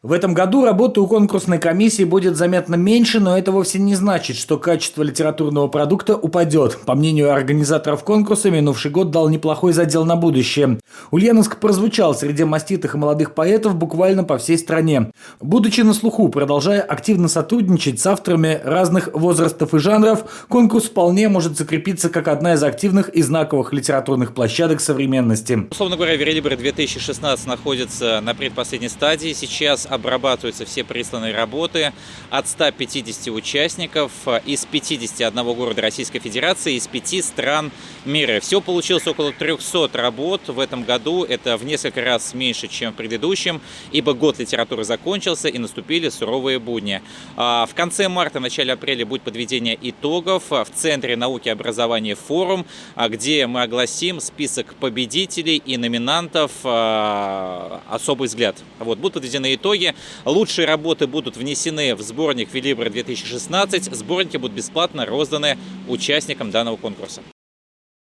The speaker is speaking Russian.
В этом году работы у конкурсной комиссии будет заметно меньше, но это вовсе не значит, что качество литературного продукта упадет. По мнению организаторов конкурса, минувший год дал неплохой задел на будущее. Ульяновск прозвучал среди маститых и молодых поэтов буквально по всей стране. Будучи на слуху, продолжая активно сотрудничать с авторами разных возрастов и жанров, конкурс вполне может закрепиться как одна из активных и знаковых литературных площадок современности. Условно говоря, Верилибр 2016 находится на предпоследней стадии. Сейчас обрабатываются все присланные работы от 150 участников из 51 города Российской Федерации, из пяти стран мира. Все получилось около 300 работ в этом году. Это в несколько раз меньше, чем в предыдущем, ибо год литературы закончился и наступили суровые будни. А, в конце марта, начале апреля будет подведение итогов в Центре науки и образования форум, а, где мы огласим список победителей и номинантов а, «Особый взгляд». Вот, будут подведены итоги лучшие работы будут внесены в сборник Велибра 2016. Сборники будут бесплатно розданы участникам данного конкурса.